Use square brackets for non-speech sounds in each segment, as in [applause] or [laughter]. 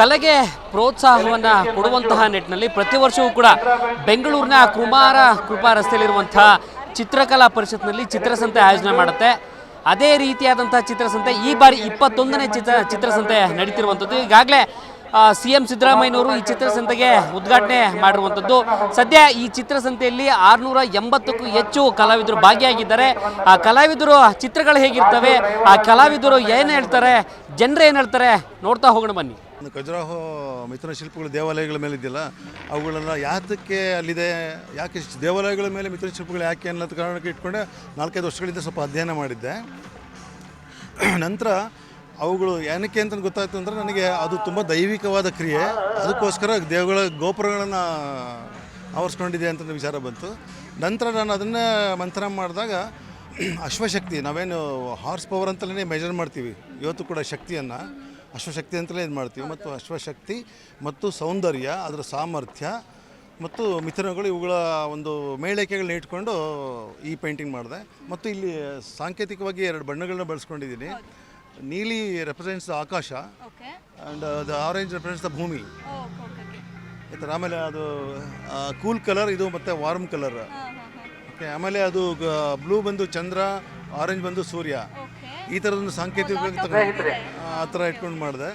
ಕಲೆಗೆ ಪ್ರೋತ್ಸಾಹವನ್ನು ಕೊಡುವಂತಹ ನಿಟ್ಟಿನಲ್ಲಿ ಪ್ರತಿ ವರ್ಷವೂ ಕೂಡ ಬೆಂಗಳೂರಿನ ಕುಮಾರ ಕೃಪಾ ರಸ್ತೆಯಲ್ಲಿರುವಂತಹ ಚಿತ್ರಕಲಾ ಪರಿಷತ್ನಲ್ಲಿ ಚಿತ್ರಸಂತೆ ಆಯೋಜನೆ ಮಾಡುತ್ತೆ. ಅದೇ ರೀತಿಯಾದಂಥ ಚಿತ್ರಸಂತೆ ಈ ಬಾರಿ ಇಪ್ಪತ್ತೊಂದನೇ ಚಿತ್ರ ಚಿತ್ರಸಂತೆ ನಡೀತಿರುವಂಥದ್ದು. ಈಗಾಗಲೇ ಸಿ ಎಂ ಸಿದ್ದರಾಮಯ್ಯನವರು ಈ ಚಿತ್ರಸಂತೆಗೆ ಉದ್ಘಾಟನೆ ಮಾಡಿರುವಂಥದ್ದು. ಸದ್ಯ ಈ ಚಿತ್ರಸಂತೆಯಲ್ಲಿ ಆರುನೂರ ಎಂಬತ್ತಕ್ಕೂ ಹೆಚ್ಚು ಕಲಾವಿದರು ಭಾಗಿಯಾಗಿದ್ದಾರೆ. ಆ ಕಲಾವಿದರು ಚಿತ್ರಗಳು ಹೇಗಿರ್ತವೆ, ಆ ಕಲಾವಿದರು ಏನು ಹೇಳ್ತಾರೆ, ಜನರು ಏನು ಹೇಳ್ತಾರೆ ನೋಡ್ತಾ ಹೋಗೋಣ ಬನ್ನಿ. ಖಜುರಾಹೋ ಮಿಥುನ ಶಿಲ್ಪಗಳು ದೇವಾಲಯಗಳ ಮೇಲೆ ಇದ್ದಿಲ್ಲ. ಅವುಗಳೆಲ್ಲ ಯಾತಕ್ಕೆ ಅಲ್ಲಿದೆ? ಯಾಕೆ ದೇವಾಲಯಗಳ ಮೇಲೆ ಮಿಥುನ ಶಿಲ್ಪಗಳು ಯಾಕೆ ಅನ್ನೋದು ಕಾರಣಕ್ಕೆ ಇಟ್ಕೊಂಡೆ ನಾಲ್ಕೈದು ವರ್ಷಗಳಿಂದ ಸ್ವಲ್ಪ ಅಧ್ಯಯನ ಮಾಡಿದ್ದೆ. ನಂತರ ಅವುಗಳು ಏನಕ್ಕೆ ಅಂತ ಗೊತ್ತಾಯ್ತು ಅಂದರೆ ನನಗೆ ಅದು ತುಂಬ ದೈವಿಕವಾದ ಕ್ರಿಯೆ. ಅದಕ್ಕೋಸ್ಕರ ದೇವಗಳ ಗೋಪುರಗಳನ್ನು ಆವರಿಸ್ಕೊಂಡಿದೆ ಅಂತ ವಿಚಾರ ಬಂತು. ನಂತರ ನಾನು ಅದನ್ನೇ ಮಂಥನ ಮಾಡಿದಾಗ ಅಶ್ವಶಕ್ತಿ, ನಾವೇನು ಹಾರ್ಸ್ ಪವರ್ ಅಂತಲೇ ಮೆಜರ್ ಮಾಡ್ತೀವಿ. ಇವತ್ತು ಕೂಡ ಶಕ್ತಿಯನ್ನು. ಅಶ್ವಶಕ್ತಿ ಅಂತಲೇ ಇದು ಮಾಡ್ತೀವಿ. ಮತ್ತು ಅಶ್ವಶಕ್ತಿ ಮತ್ತು ಸೌಂದರ್ಯ ಅದರ ಸಾಮರ್ಥ್ಯ ಮತ್ತು ಮಿಥುನಗಳು ಇವುಗಳ ಒಂದು ಮೇಳೈಕೆಗಳನ್ನ ಇಟ್ಕೊಂಡು ಈ ಪೇಂಟಿಂಗ್ ಮಾಡಿದೆ. ಮತ್ತು ಇಲ್ಲಿ ಸಾಂಕೇತಿಕವಾಗಿ ಎರಡು ಬಣ್ಣಗಳನ್ನ ಬಳಸ್ಕೊಂಡಿದ್ದೀನಿ. ನೀಲಿ represents the Akash and the orange represents the ಭೂಮಿ. ಈ ಥರ ಆಮೇಲೆ ಅದು ಕೂಲ್ ಕಲರ್ ಇದು ಮತ್ತು ವಾರ್ಮ್ ಕಲರ್ ಓಕೆ ಆಮೇಲೆ ಅದು ಬ್ಲೂ ಬಂದು ಚಂದ್ರ ಆರೆಂಜ್ ಬಂದು ಸೂರ್ಯ. ಈ ಥರದೊಂದು ಸಾಂಕೇತಿಕ ಆ ಥರ ಇಟ್ಕೊಂಡು ಮಾಡಿದೆ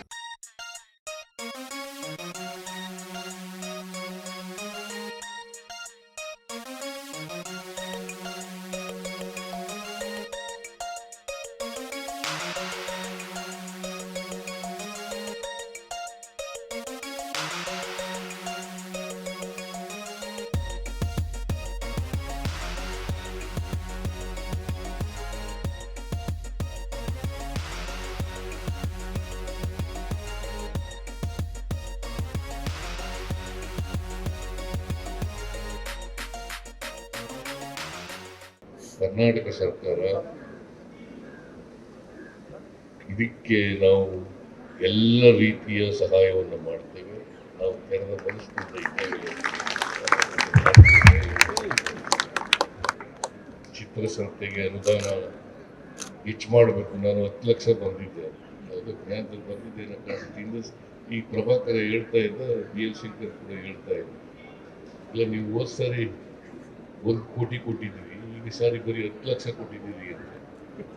ಕರ್ನಾಟಕ ಸರ್ಕಾರ ಇದಕ್ಕೆ ನಾವು ಎಲ್ಲ ರೀತಿಯ ಸಹಾಯವನ್ನು ಮಾಡ್ತೇವೆ. ನಾವು ತೆರೆದ ಮನಸ್ಸಿನಿಂದ ಚಿತ್ರಸಂತೆಗೆ ಅನುದಾನ ಹೆಚ್ಚು ಮಾಡಬೇಕು. ನಾನು ಹತ್ತು ಲಕ್ಷ ಬಂದಿದ್ದೆ. ಅದು ಜ್ಞಾನದಲ್ಲಿ ಬಂದಿದ್ದೆ ಅನ್ನೋ ಕಾರಣದಿಂದ ಈ ಪ್ರಭಾಕರ ಹೇಳ್ತಾ ಇದ್ದ, ಬಿ. ಎಲ್. ಶಂಕರ್ ಕೂಡ ಹೇಳ್ತಾ ಇದ್ದ. ಇಲ್ಲ, ನೀವು ಹೋದ ಸಾರಿ ಒಂದು ಕೋಟಿ ಕೊಟ್ಟಿದ್ದೀವಿ ಈಗ ಸಾರಿ ಬರೀ ಹತ್ತು ಲಕ್ಷ ಕೊಟ್ಟಿದ್ದೀರಿ ಅಂತ.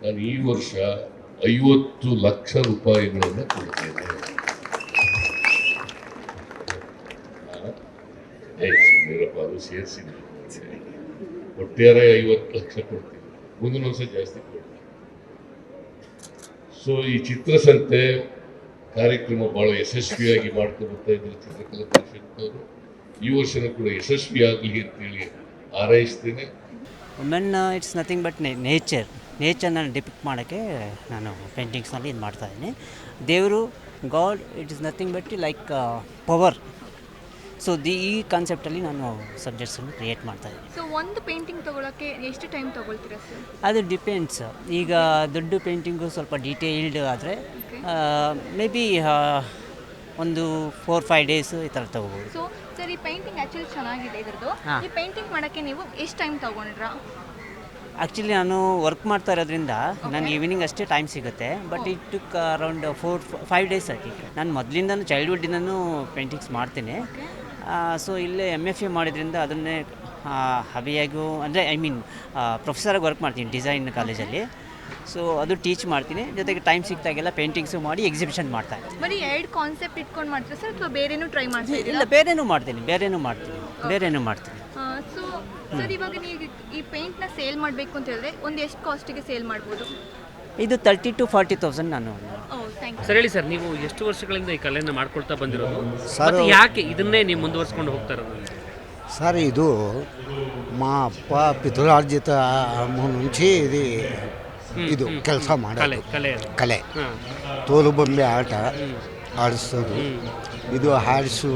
ನಾನು ಈ ವರ್ಷ ಐವತ್ತು ಲಕ್ಷ ರೂಪಾಯಿಗಳನ್ನು ಕೊಡ್ತೇನೆ. ಸುಮ್ಮನಿರಪ್ಪ ಅದು ಸೇರಿಸಿ ಒಟ್ಟಾರೆ ಐವತ್ತು ಲಕ್ಷ ಕೊಡ್ತೀನಿ. ಮುಂದಿನ ವರ್ಷ ಜಾಸ್ತಿ ಕೊಡ್ತೀನಿ. ಸೊ ಈ ಚಿತ್ರಸಂತೆ ಕಾರ್ಯಕ್ರಮ ಭಾಳ ಯಶಸ್ವಿಯಾಗಿ ಬರ್ತಾ ಇದ್ದಾರೆ ಚಿತ್ರಕಲಾ ಪರಿಷತ್ನವರು ಈ ವರ್ಷನೂ ಕೂಡ ಯಶಸ್ವಿಯಾಗಲಿ ಅಂತೇಳಿ ಹಾರೈಸ್ತೇನೆ. Women it's nothing but nature ನೇಚರ್ನ depict ಮಾಡೋಕ್ಕೆ ನಾನು ಪೇಂಟಿಂಗ್ಸ್ನಲ್ಲಿ ಇದು ಮಾಡ್ತಾಯಿದ್ದೀನಿ ದೇವರು god it is nothing but like power so the ಈ ಕಾನ್ಸೆಪ್ಟಲ್ಲಿ ನಾನು ಸಬ್ಜೆಕ್ಟ್ಸನ್ನು ಕ್ರಿಯೇಟ್ ಮಾಡ್ತಾಯಿದ್ದೀನಿ ಸೊ ಒಂದು ಪೇಂಟಿಂಗ್ ತೊಗೊಳಕ್ಕೆ ಎಷ್ಟು ಟೈಮ್ ತೊಗೊಳ್ತೀರಾ ಸರ್ ಅದು ಡಿಪೆಂಡ್ಸ್ ಈಗ ದೊಡ್ಡ ಪೇಂಟಿಂಗು ಸ್ವಲ್ಪ ಡೀಟೇಲ್ಡ್ ಆದರೆ ಮೇ ಬಿ ಒಂದು ಫೋರ್ ಫೈವ್ ಡೇಸ್ ಈ ಥರ ತೊಗೋಬೋದು. ಸೊ ಸರ್ ಈ ಪೇಂಟಿಂಗ್ ಆಕ್ಚುಲಿ ಚೆನ್ನಾಗಿದೆ ಇದ್ರದ್ದು. ಈ ಪೇಂಟಿಂಗ್ ಮಾಡೋಕ್ಕೆ ನೀವು ಎಷ್ಟು ಟೈಮ್ ತಗೊಂಡ್ರಾ ಆ್ಯಕ್ಚುಲಿ ನಾನು ವರ್ಕ್ ಮಾಡ್ತಾ ಇರೋದ್ರಿಂದ ನನಗೆ ಈವ್ನಿಂಗ್ ಅಷ್ಟೇ ಟೈಮ್ ಸಿಗುತ್ತೆ. But it took around four five days ಆಗಿ ನಾನು ಮೊದಲಿಂದನೂ ಚೈಲ್ಡ್ಹುಡ್ಡಿಂದನೂ ಪೇಂಟಿಂಗ್ಸ್ ಮಾಡ್ತೀನಿ. ಸೊ ಇಲ್ಲೇ ಎಂ ಎಫ್ ಎ ಮಾಡಿದ್ರಿಂದ ಅದನ್ನೇ ಹಬಿಯಾಗೂ ಅಂದರೆ ಐ ಮೀನ್ ಪ್ರೊಫೆಸರಾಗಿ ವರ್ಕ್ ಮಾಡ್ತೀನಿ ಡಿಸೈನ್ ಕಾಲೇಜಲ್ಲಿ ಸೊ ಅದು ಟೀಚ್ ಮಾಡ್ತೀನಿ ಜೊತೆಗೆ ಟೈಮ್ ಸಿಕ್ತಾಗೆಲ್ಲ ಪೇಂಟಿಂಗ್ಸು ಮಾಡಿ ಎಕ್ಸಿಬಿಷನ್ ಮಾಡ್ತಾ ಇರ್ತೀನಿ. ಬರೀ ಎರಡು ಕಾನ್ಸೆಪ್ಟ್ ಇಟ್ಕೊಂಡು ಮಾಡ್ತೀರಾ ಸರ್ ಅಥವಾ ಬೇರೆನೂ ಟ್ರೈ ಮಾಡ್ತಾ ಇಲ್ಲ ಇದ್ದೀರಾ ಬೇರೆನೂ ಮಾಡ್ತೀನಿ ಬೇರೆನೂ ಮಾಡ್ತೀನಿ ಬೇರೆನೂ ಮಾಡ್ತೀನಿ ಸೊ ಸರ್ ಇವಾಗ ನೀವು ಈ ಪೇಂಟ್ನ ಸೇಲ್ ಮಾಡಬೇಕು ಅಂತ ಹೇಳಿದ್ರೆ ಒಂದು ಎಷ್ಟು ಕಾಸ್ಟಿಗೆ ಸೇಲ್ ಮಾಡ್ಬೋದು ಇದು ತರ್ಟಿ ಟು ಫಾರ್ಟಿ ತೌಸಂಡ್ ನಾನು ಓ ಥ್ಯಾಂಕ್ ಯು ಸರ್ ಹೇಳಿ ಸರ್ ನೀವು ಎಷ್ಟು ವರ್ಷಗಳಿಂದ ಈ ಕಲೆಯನ್ನು ಮಾಡ್ಕೊಳ್ತಾ ಬಂದಿರೋದು ಸರ್ ಮತ್ತೆ ಯಾಕೆ ಇದನ್ನೇ ನೀವು ಮುಂದುವರ್ಸ್ಕೊಂಡು ಹೋಗ್ತಾ ಇರೋದು సార్ ఇది మా అప్ప పితృరార్జిత నుంచి ఇది ಇದು ಕೆಲಸ ಕಲೆ ಮಾಡೋದು ಕಲೆ ಕಲೆ ಹಾಂ ತೋಲು ಬೊಂಬೆ ಆಟ ಆಡಿಸೋದು ಇದು ಹಾಡಿಸು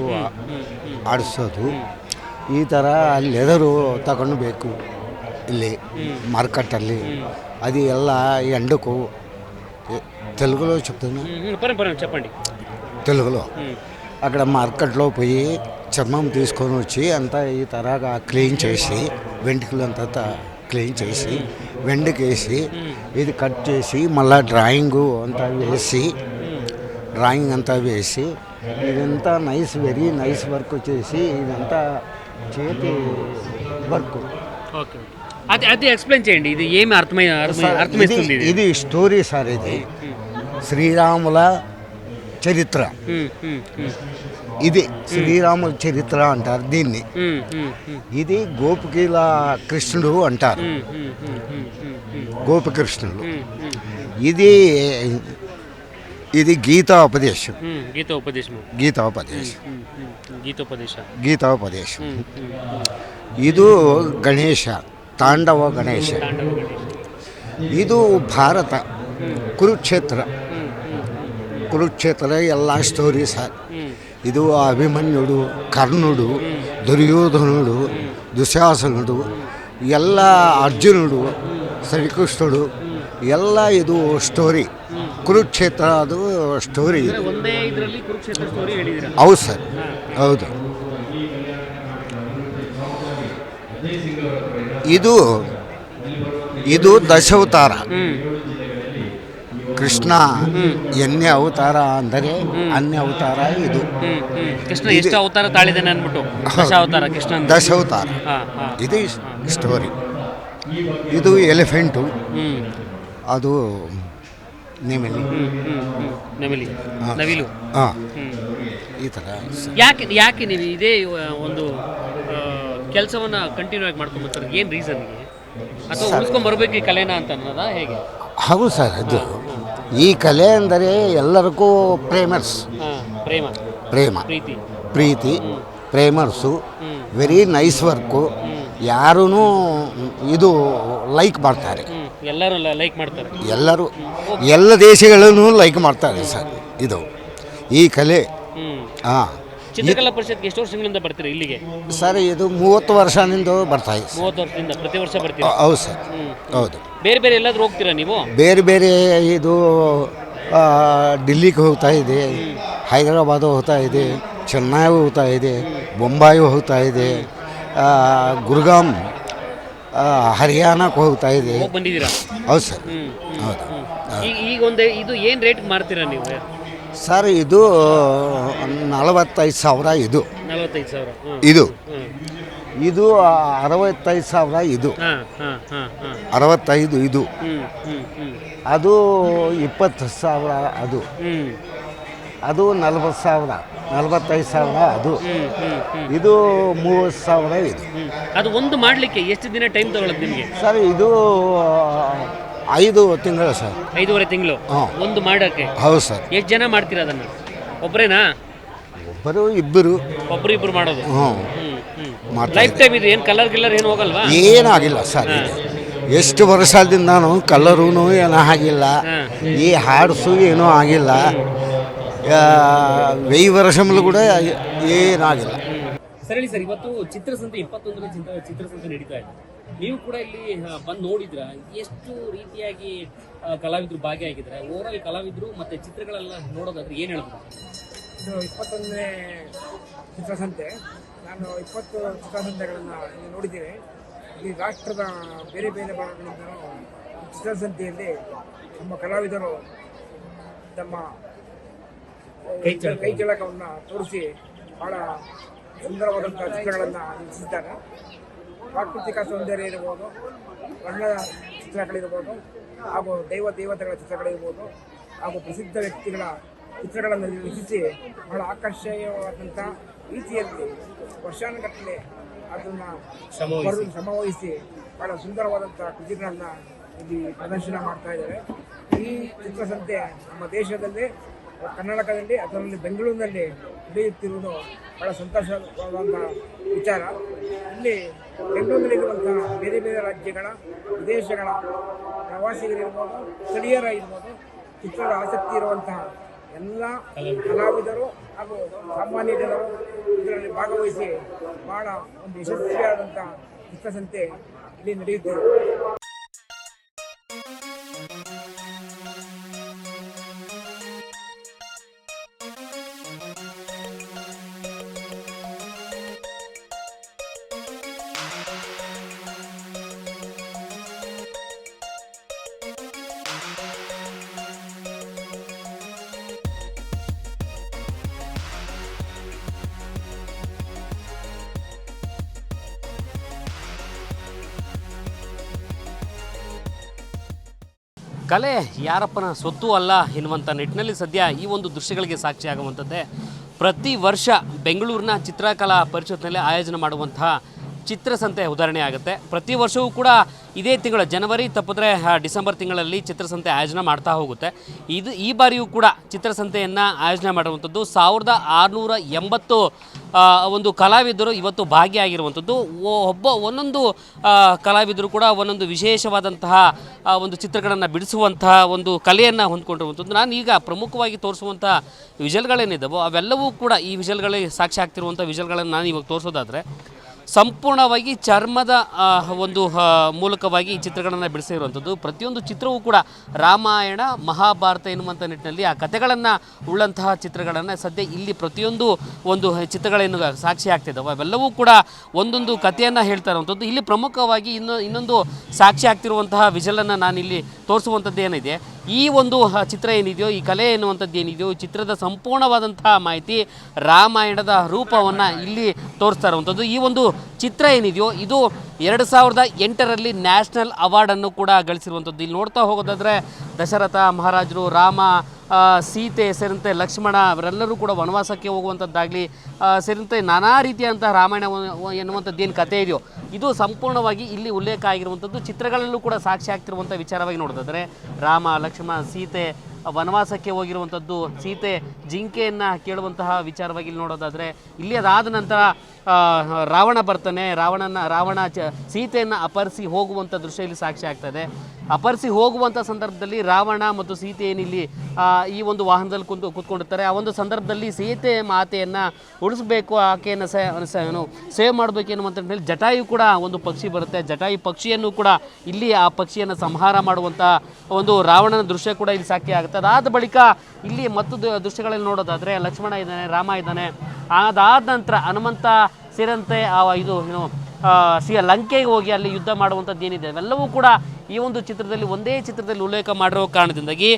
ಆಡಿಸೋದು ಈ ಥರ ಲೆದರು ತಗೊಂಡು ಬೇಕು ಇಲ್ಲಿ ಮಾರ್ಕೆಟಲ್ಲಿ అది ఎలా ఎండకు ఎ- తెలుగులో చెప్తున్నా పరం పరం చెప్పండి తెలుగులో అక్కడ మార్కెట్లో పోయి చర్మం తీసుకొని వచ్చి అంతా ఈ తరగా క్లీన్ చేసి వెంట్రుకలు అంతా త- క్లీన్ చేసి వెండికేసి ఇది కట్ చేసి మళ్ళా డ్రాయింగు అంతా వేసి డ్రాయింగ్ అంతా వేసి ఇదంతా నైస్ వెరీ నైస్ వర్క్ చేసి ఇదంతా చేతి వర్క్. ఓకే. అది అది ఎక్స్ప్లెయిన్ చేయండి. ఇది ఏమి అర్థమై అర్థమైస్తుంది ఇది స్టోరీ సార్ ఇది. శ్రీరాముల చరిత్ర. ఇది శ్రీరాముల చరిత్ర అంటారు దీన్ని ఉమ్, ఉమ్, ఉమ్, ఇది గోపికీల కృష్ణుడు అంటారు ఉమ్, ఉమ్, ఉమ్, ఉమ్, ఉమ్, ఉమ్, గోపికృష్ణుడు ఉమ్, ఉమ్, ఇది ఇది గీతాపదేశం ఉమ్, గీతోపదేశము గీతాపదేశం ఉమ్, ఉమ్, ఉమ్, గీతోపదేశ గీతాపదేశం ఉమ్, ఉమ్, ఉమ్, ಇದು ಗಣೇಶ ತಾಂಡವ ಗಣೇಶ ತಾಂಡವ ಗಣೇಶ. ಇದು ಭಾರತ ಕುರುಕ್ಷೇತ್ರ ಹ್ಮ್, ಹ್ಮ್, ಹ್ಮ್, ಕುರುಕ್ಷೇತ್ರ ಎಲ್ಲ ಸ್ಟೋರಿ ಸರ್ ಹ್ಮ್, ಇದು ಅಭಿಮನ್ಯುಡು ಕರ್ಣುಡು ದುರ್ಯೋಧನುಡು ದುಶಾಸನುಡು ಎಲ್ಲ ಅರ್ಜುನುಡು ಶ್ರೀಕೃಷ್ಣುಡು ಎಲ್ಲ ಇದು ಸ್ಟೋರಿ ಕುರುಕ್ಷೇತ್ರ ಅದು ಸ್ಟೋರಿ ಹೌದು ಸರ್. ಹೌದು. ಇದು ಇದು ದಶಾವತಾರ. ಕೃಷ್ಣ ಎನ್ನೆ ಅವತಾರ ಅಂದರೆ ಅನ್ಯ ಅವತಾರ ಇದು. ಕೃಷ್ಣ ಎಷ್ಟು ಅವತಾರ ತಾಳಿದಾನೆ ಅಂದ್ಬಿಟ್ಟು? ದಶ ಅವತಾರ ಕೃಷ್ಣ. ದಶಾವತಾರ. ಇದು ಸ್ಟೋರಿ ಇದು ಎಲಿಫೆಂಟು ಅದು ನೆಮಲಿ. ನೆಮಲಿ. ನವಿಲು. ಹಾಂ. ಈ ಥರ ಯಾಕೆ ಯಾಕೆ ನೀವು ಇದೇ ಒಂದು ಕೆಲಸವನ್ನು ಕಂಟಿನ್ಯೂ ಆಗಿ ಮಾಡ್ಕೊಂಡ್ ಬರ್ತಾರೆ ಏನು ರೀಸನ್ಗೆ ಅಥವಾ ಉಳಿಸ್ಕೊಂಡ್ ಬರಬೇಕು ಈ ಕಲೆನ ಅಂತ ಅನ್ನೋದಾ ಹೇಗೆ? ಹೌದು ಸರ್ ಅದು. ಈ ಕಲೆ ಅಂದರೆ ಎಲ್ಲರಿಗೂ ಪ್ರೇಮರ್ಸ್. ಪ್ರೇಮ. ಪ್ರೇಮ. ಪ್ರೀತಿ. ಪ್ರೀತಿ ಪ್ರೇಮರ್ಸು ವೆರಿ ನೈಸ್ ವರ್ಕು. ಯಾರೂ ಇದು ಲೈಕ್ ಮಾಡ್ತಾರೆ. ಎಲ್ಲರೂ ಲೈಕ್ ಮಾಡ್ತಾರೆ. ಎಲ್ಲರೂ ಎಲ್ಲ ದೇಶಗಳನ್ನು ಲೈಕ್ ಮಾಡ್ತಾರೆ ಸರ್ ಇದು. ಈ ಕಲೆ. ಹಾಂ ಚಿತ್ರಕಲಾ ಪರಿಷತ್ಗೆ ಎಷ್ಟು ವರ್ಷಗಳಿಂದ ಬರ್ತೀರಿ ಇಲ್ಲಿಗೆ? ಸರ್ ಇದು ಮೂವತ್ತು ವರ್ಷದಿಂದ ಬರ್ತಾ ಇದೆ ಮೂವತ್ತು ವರ್ಷದಿಂದ ಪ್ರತಿ ವರ್ಷ ಬರ್ತೀವಿ ಹೌದು ಸರ್. ಹೌದು. ಬೇರೆ ಬೇರೆ ಎಲ್ಲಾದ್ರೂ ಹೋಗ್ತೀರಾ ನೀವು? ಬೇರೆ ಬೇರೆ ಇದು ಆ, ಡಿಲ್ಲಿಗೆ ಹೋಗ್ತಾ ಇದೆ ಹೈದರಾಬಾದ್ ಹೋಗ್ತಾ ಇದೆ ಚೆನ್ನೈ ಹೋಗ್ತಾ ಇದೆ ಬೊಂಬಾಯಿ ಹೋಗ್ತಾ ಇದೆ ಆ, ಗುರುಗಾಮ್ ಆ, ಹರಿಯಾಣಕ್ಕೆ ಹೋಗ್ತಾ ಇದೆ. ಹೋಗಿ ಬಂದಿದ್ದೀರಾ? ಹೌದು ಸರ್. ಹೌದು. ಈಗ ಈಗ ಒಂದು ಇದು ಏನು ರೇಟ್ ಮಾಡ್ತೀರಾ ನೀವು? ಸರ್ ಇದು ನಲವತ್ತೈದು ಸಾವಿರ ಇದು. ನಲವತ್ತೈದು ಸಾವಿರ. ಹ್ಮ್ ಇದು. ಹ್ಮ್ ಇದು ಅರವತ್ತೈದು ಸಾವಿರ ಇದು. ಹಾಂ ಹಾಂ ಹಾಂ ಹಾಂ. ಅರವತ್ತೈದು ಇದು. ಹ್ಮ್ ಹ್ಮ್ ಹ್ಮ್. ಅದು ಇಪ್ಪತ್ತು ಸಾವಿರ ಅದು. ಹ್ಮ್. ಅದು ನಲ್ವತ್ತು ಸಾವಿರ ನಲ್ವತ್ತೈದು ಸಾವಿರ ಅದು. ಹ್ಮ್ ಹ್ಮ್ ಹ್ಮ್. ಇದು ಮೂವತ್ತು ಸಾವಿರ ಇದು. ಹ್ಮ್. ಅದು ಒಂದು ಮಾಡಲಿಕ್ಕೆ ಎಷ್ಟು ದಿನ ಟೈಮ್ ತಗೊಳತ್ತೆ ನಿಮಗೆ? ಸರ್ ಇದು ಐದು ತಿಂಗಳು ಸರ್. ಐದೂವರೆ ತಿಂಗಳು? ಒಂದು ಮಾಡಕ್ಕೆ? ಹೌದು ಸರ್. ಎಷ್ಟು ಜನ ಮಾಡ್ತೀರಾ ಅದನ್ನು? ಒಬ್ಬರೇನಾ ಒಬ್ಬರು ಇಬ್ಬರು ಒಬ್ಬರು ಇಬ್ಬರು ಮಾಡೋದು? ಹ್ಞೂ ಲೈಫ್ ಟೈಮ್ ಇದು ಏನು ಕಲರ್ ಗಿಲ್ಲರ್ ಏನು ಹೋಗಲ್ವಾ? ಏನಾಗಿಲ್ಲ ಸರ್ ಎಷ್ಟು ಎಷ್ಟು ವರ್ಷದಿಂದ ನಾನು ಕಲರೂ ಏನು ಆಗಿಲ್ಲ ಈ ಹಾಡ್ಸು ಏನೂ ಆಗಿಲ್ಲ. ಆ, ವೆಯ್ ವರ್ಷಮಲ್ಲೂ ಕೂಡ ಏನಾಗಿಲ್ಲ. ಸರಿ ಸರ್ ಇವತ್ತು ಚಿತ್ರಸಂತೆ ಇಪ್ಪತ್ತೊಂದನೇ ಚಿತ್ರ ಚಿತ್ರಸಂತೆ ನಡೀತಾ ಇದೆ. ನೀವು ಕೂಡ ಇಲ್ಲಿ ಬಂದು ನೋಡಿದ್ರ? ಎಷ್ಟು ರೀತಿಯಾಗಿ ಕಲಾವಿದ್ರು ಕಲಾವಿದರು ಭಾಗಿಯಾಗಿದ್ದಾರೆ ಓವರಾಲ್ ಕಲಾವಿದರು ಮತ್ತೆ ಚಿತ್ರಗಳೆಲ್ಲ ನೋಡೋದಾದ್ರೆ ಏನು ಹೇಳ್ಬೋದು? ಇದು ಇಪ್ಪತ್ತೊಂದನೇ ಚಿತ್ರಸಂತೆ. ನಾನು ಇಪ್ಪತ್ತು ಚಿತ್ರಸಂತೆಗಳನ್ನು ನೋಡಿದ್ದೇನೆ ಈ ರಾಷ್ಟ್ರದ ಬೇರೆ ಬೇರೆ ಭಾಗಗಳಿಂದ ಚಿತ್ರಸಂತೆಯಲ್ಲಿ ನಮ್ಮ ಕಲಾವಿದರು ತಮ್ಮ ಕೈ ಚಳಕ. ಕೈ ಚಳಕವನ್ನು ತೋರಿಸಿ ಬಹಳ ಸುಂದರವಾದಂಥ ಚಿತ್ರಗಳನ್ನು ರಚಿಸಿದ್ದಾರೆ. ಪ್ರಾಕೃತಿಕ ಸೌಂದರ್ಯ ಇರ್ಬೋದು ಬಣ್ಣದ ಚಿತ್ರಗಳಿರ್ಬೋದು ಹಾಗೂ ದೈವ ದೇವತೆಗಳ ಚಿತ್ರಗಳಿರ್ಬೋದು ಹಾಗೂ ಪ್ರಸಿದ್ಧ ವ್ಯಕ್ತಿಗಳ ಚಿತ್ರಗಳನ್ನು ರಚಿಸಿ ಬಹಳ ಆಕರ್ಷಣೀಯವಾದಂಥ ರೀತಿಯಲ್ಲಿ ವರ್ಷಾನುಗಟ್ಟಲೆ ಅದನ್ನು. ಶ್ರಮವಹಿಸಿ ಬಹಳ ಸುಂದರವಾದಂಥ ಕೃತಿಗಳನ್ನು ಇಲ್ಲಿ ಪ್ರದರ್ಶನ ಮಾಡ್ತಾ ಇದ್ದಾರೆ ಈ ಚಿತ್ರಸಂತೆ ನಮ್ಮ ದೇಶದಲ್ಲಿ ಕರ್ನಾಟಕದಲ್ಲಿ ಅದರಲ್ಲಿ ಬೆಂಗಳೂರಿನಲ್ಲಿ ನಡೆಯುತ್ತಿರುವುದು ಬಹಳ ಸಂತೋಷವಾದಂಥ ವಿಚಾರ. ಇಲ್ಲಿ ಬೆಂಗಳೂರಿನಲ್ಲಿರುವಂತಹ ಬೇರೆ ಬೇರೆ ರಾಜ್ಯಗಳ, ವಿದೇಶಗಳ ಪ್ರವಾಸಿಗರಿರ್ಬೋದು ಸ್ಥಳೀಯರಾಗಿರ್ಬೋದು ಚಿತ್ರದ ಆಸಕ್ತಿ ಇರುವಂತಹ ಎಲ್ಲ ಕಲಾವಿದರು ಹಾಗೂ ಸಾಮಾನ್ಯ ಜನರು ಇದರಲ್ಲಿ ಭಾಗವಹಿಸಿ ಬಹಳ ಒಂದು ಯಶಸ್ವಿಯಾದಂಥ ಚಿತ್ರಸಂತೆ ಇಲ್ಲಿ ನಡೆಯುತ್ತಿದೆ. ಕಲೆ ಯಾರಪ್ಪನ ಸೊತ್ತು ಅಲ್ಲ ಎನ್ನುವಂಥ ನಿಟ್ಟಿನಲ್ಲಿ ಸದ್ಯ ಈ ಒಂದು ದೃಶ್ಯಗಳಿಗೆ ಸಾಕ್ಷಿಯಾಗುವಂಥದ್ದೇ ಪ್ರತಿ ವರ್ಷ ಬೆಂಗಳೂರಿನ ಚಿತ್ರಕಲಾ ಪರಿಷತ್ನಲ್ಲಿ ಆಯೋಜನೆ ಮಾಡುವಂತಹ ಚಿತ್ರಸಂತೆ ಉದಾಹರಣೆ ಆಗುತ್ತೆ. ಪ್ರತಿ ವರ್ಷವೂ ಕೂಡ ಇದೇ ತಿಂಗಳ ಜನವರಿ ತಪ್ಪಿದ್ರೆ ಡಿಸೆಂಬರ್ ತಿಂಗಳಲ್ಲಿ ಚಿತ್ರಸಂತೆ ಆಯೋಜನೆ ಮಾಡ್ತಾ ಹೋಗುತ್ತೆ. ಇದು ಈ ಬಾರಿಯೂ ಕೂಡ ಚಿತ್ರಸಂತೆಯನ್ನು ಆಯೋಜನೆ ಮಾಡುವಂಥದ್ದು ಸಾವಿರದ ಆರುನೂರ ಎಂಬತ್ತು ಒಂದು ಕಲಾವಿದರು ಇವತ್ತು ಭಾಗಿಯಾಗಿರುವಂಥದ್ದು. ಒಬ್ಬ, ಒಂದೊಂದು ಕಲಾವಿದರು ಕೂಡ ಒಂದೊಂದು ವಿಶೇಷವಾದಂತಹ ಒಂದು ಚಿತ್ರಗಳನ್ನು ಬಿಡಿಸುವಂತಹ ಒಂದು ಕಲೆಯನ್ನು ಹೊಂದ್ಕೊಂಡಿರುವಂಥದ್ದು. ನಾನು ಈಗ ಪ್ರಮುಖವಾಗಿ ತೋರಿಸುವಂಥ ವಿಜಲ್ಗಳೇನಿದ್ದಾವೋ ಅವೆಲ್ಲವೂ ಕೂಡ ಈ ವಿಜಲ್ಗಳಿಗೆ ಸಾಕ್ಷಿ ಆಗ್ತಿರುವಂಥ ವಿಜಲ್ಗಳನ್ನು ನಾನು ಇವಾಗ ತೋರಿಸೋದಾದರೆ ಸಂಪೂರ್ಣವಾಗಿ ಚರ್ಮದ ಒಂದು ಮೂಲಕವಾಗಿ ಚಿತ್ರಗಳನ್ನು ಬಿಡಿಸಿರುವಂಥದ್ದು. ಪ್ರತಿಯೊಂದು ಚಿತ್ರವೂ ಕೂಡ ರಾಮಾಯಣ, ಮಹಾಭಾರತ ಎನ್ನುವಂಥ ನಿಟ್ಟಿನಲ್ಲಿ ಆ ಕಥೆಗಳನ್ನು, ಉಳ್ಳಂತಹ ಚಿತ್ರಗಳನ್ನು ಸದ್ಯ ಇಲ್ಲಿ ಪ್ರತಿಯೊಂದು ಒಂದು ಚಿತ್ರಗಳೇನು ಸಾಕ್ಷಿ ಆಗ್ತಿದ್ದಾವೆ. ಅವೆಲ್ಲವೂ ಕೂಡ ಒಂದೊಂದು ಕಥೆಯನ್ನು ಹೇಳ್ತಾ ಇರುವಂಥದ್ದು. ಇಲ್ಲಿ ಪ್ರಮುಖವಾಗಿ ಇನ್ನು, ಇನ್ನೊಂದು ಸಾಕ್ಷಿ ಆಗ್ತಿರುವಂತಹ ವಿಜಲನ್ನು ನಾನಿಲ್ಲಿ ತೋರಿಸುವಂಥದ್ದು ಏನಿದೆ? ಈ ಒಂದು ಚಿತ್ರ ಏನಿದೆಯೋ, ಈ ಕಲೆ ಎನ್ನುವಂಥದ್ದು ಏನಿದೆಯೋ ಚಿತ್ರದ ಸಂಪೂರ್ಣವಾದಂತಹ ಮಾಹಿತಿ ರಾಮಾಯಣದ ರೂಪವನ್ನು ಇಲ್ಲಿ ತೋರಿಸ್ತಾ ಇರುವಂಥದ್ದು. ಈ ಒಂದು ಚಿತ್ರ ಏನಿದೆಯೋ, ಇದು ಎರಡು ಸಾವಿರದ ಎಂಟರಲ್ಲಿ ನ್ಯಾಷನಲ್ ಅವಾರ್ಡನ್ನು ಕೂಡ ಗಳಿಸಿರುವಂಥದ್ದು. ಇಲ್ಲಿ ನೋಡ್ತಾ ಹೋಗೋದಾದರೆ ದಶರಥ ಮಹಾರಾಜರು ರಾಮ ಸೀತೆ, ಸೇರಿದಂತೆ ಲಕ್ಷ್ಮಣ, ಅವರೆಲ್ಲರೂ ಕೂಡ ವನವಾಸಕ್ಕೆ ಹೋಗುವಂಥದ್ದಾಗಲಿ ಸೇರಿದಂತೆ ನಾನಾ ರೀತಿಯಂತಹ ರಾಮಾಯಣ ಎನ್ನುವಂಥದ್ದು ಏನು ಕಥೆ ಇದೆಯೋ, ಇದು ಸಂಪೂರ್ಣವಾಗಿ ಇಲ್ಲಿ ಉಲ್ಲೇಖ ಆಗಿರುವಂಥದ್ದು ಚಿತ್ರಗಳಲ್ಲೂ ಕೂಡ ಸಾಕ್ಷಿ ಆಗ್ತಿರುವಂಥ ವಿಚಾರವಾಗಿ ನೋಡೋದಾದರೆ ರಾಮ, ಲಕ್ಷ್ಮಣ, ಸೀತೆ ವನವಾಸಕ್ಕೆ ಹೋಗಿರುವಂಥದ್ದು ಸೀತೆ ಜಿಂಕೆಯನ್ನು ಕೇಳುವಂತಹ ವಿಚಾರವಾಗಿ ಇಲ್ಲಿ ನೋಡೋದಾದರೆ, ಇಲ್ಲಿ ಅದಾದ ನಂತರ ರಾವಣ ಬರ್ತಾನೆ. ರಾವಣನ, ರಾವಣ ಚ, ಸೀತೆಯನ್ನು ಅಪಹರಿಸಿ ಹೋಗುವಂಥ ದೃಶ್ಯ ಇಲ್ಲಿ ಸಾಕ್ಷಿ ಆಗ್ತದೆ. ಅಪಹರಿಸಿ ಹೋಗುವಂಥ ಸಂದರ್ಭದಲ್ಲಿ ರಾವಣ ಮತ್ತು ಸೀತೆ ಏನಿಲ್ಲಿ ಈ ಒಂದು ವಾಹನದಲ್ಲಿ ಕುಂತು, ಕೂತ್ಕೊಂಡಿರ್ತಾರೆ. ಆ ಒಂದು ಸಂದರ್ಭದಲ್ಲಿ ಸೀತೆ ಮಾತೆಯನ್ನು ಉಳಿಸ್ಬೇಕು, ಆಕೆಯನ್ನು ಏನು, ಸೇವ್ ಮಾಡಬೇಕು ಎನ್ನುವಂಥ ಹೇಳಿ ಜಟಾಯು ಕೂಡ ಒಂದು ಪಕ್ಷಿ ಬರುತ್ತೆ. ಜಟಾಯು ಪಕ್ಷಿಯನ್ನು ಕೂಡ ಇಲ್ಲಿ ಆ ಪಕ್ಷಿಯನ್ನು ಸಂಹಾರ ಮಾಡುವಂಥ ಒಂದು ರಾವಣನ ದೃಶ್ಯ ಕೂಡ ಇಲ್ಲಿ ಸಾಕ್ಷಿ ಆಗುತ್ತೆ ಅದಾದ ಬಳಿಕ ಇಲ್ಲಿ ಮತ್ತು ದೃಶ್ಯಗಳಲ್ಲಿ ನೋಡೋದಾದರೆ ಲಕ್ಷ್ಮಣ ಇದ್ದಾನೆ, ರಾಮ ಇದ್ದಾನೆ. ಅದಾದ ನಂತರ ಹನುಮಂತ ಸೇರಂತೆ ಆ ಇದು, ಏನು ಲಂಕೆಗೆ ಹೋಗಿ ಅಲ್ಲಿ ಯುದ್ಧ ಮಾಡುವಂಥದ್ದು ಏನಿದೆ, ಅವೆಲ್ಲವೂ ಕೂಡ ಈ ಒಂದು ಚಿತ್ರದಲ್ಲಿ, ಒಂದೇ ಚಿತ್ರದಲ್ಲಿ ಉಲ್ಲೇಖ ಮಾಡಿರೋ ಕಾರಣದಿಂದಾಗಿ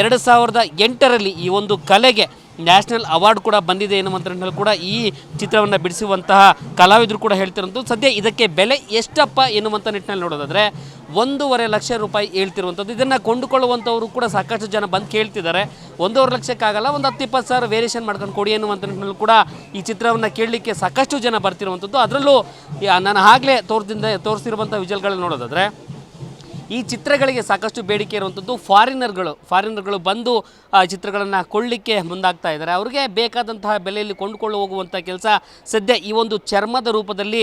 ಎರಡು ಸಾವಿರದ ಎಂಟರಲ್ಲಿ ಈ ಒಂದು ಕಲೆಗೆ ನ್ಯಾಷನಲ್ ಅವಾರ್ಡ್ ಕೂಡ ಬಂದಿದೆ ಎನ್ನುವಂಥ ಕೂಡ ಈ ಚಿತ್ರವನ್ನು ಬಿಡಿಸುವಂತಹ ಕಲಾವಿದರು ಕೂಡ ಹೇಳ್ತಿರೋದು ಸದ್ಯ ಇದಕ್ಕೆ ಬೆಲೆ ಎಷ್ಟಪ್ಪ ಎನ್ನುವಂಥ ನಿಟ್ಟಿನಲ್ಲಿ ನೋಡೋದಾದರೆ ಒಂದೂವರೆ ಲಕ್ಷ ರೂಪಾಯಿ ಹೇಳ್ತಿರುವಂಥದ್ದು. ಇದನ್ನು ಕೊಂಡುಕೊಳ್ಳುವಂಥವರು ಕೂಡ ಸಾಕಷ್ಟು ಜನ ಬಂದು ಕೇಳ್ತಿದ್ದಾರೆ. ಒಂದೂವರೆ ಲಕ್ಷಕ್ಕಾಗಲ್ಲ, ಒಂದು ಹತ್ತು ಇಪ್ಪತ್ತು ಸಾವಿರ ವೇರಿಯೇಷನ್ ಮಾಡ್ಕೊಂಡು ಕೊಡಿ ಎನ್ನುವಂಥ ನಿಟ್ಟಿನಲ್ಲಿ ಕೂಡ ಈ ಚಿತ್ರವನ್ನು ಕೇಳಲಿಕ್ಕೆ ಸಾಕಷ್ಟು ಜನ ಬರ್ತಿರುವಂಥದ್ದು. ಅದರಲ್ಲೂ ನಾನು ಆಗಲೇ ತೋರಿಸಿದ ತೋರಿಸಿರುವಂಥ ವಿಜಲ್ಗಳನ್ನ ನೋಡೋದಾದರೆ ಈ ಚಿತ್ರಗಳಿಗೆ ಸಾಕಷ್ಟು ಬೇಡಿಕೆ ಇರುವಂಥದ್ದು ಫಾರಿನರ್ಗಳು. ಫಾರಿನರ್ಗಳು ಬಂದು ಚಿತ್ರಗಳನ್ನು ಕೊಳ್ಳಿಕ್ಕೆ ಮುಂದಾಗ್ತಾ ಇದ್ದಾರೆ. ಅವರಿಗೆ ಬೇಕಾದಂತಹ ಬೆಲೆಯಲ್ಲಿ ಕೊಂಡುಕೊಳ್ಳು ಹೋಗುವಂಥ ಕೆಲಸ ಸದ್ಯ ಈ ಒಂದು ಚರ್ಮದ ರೂಪದಲ್ಲಿ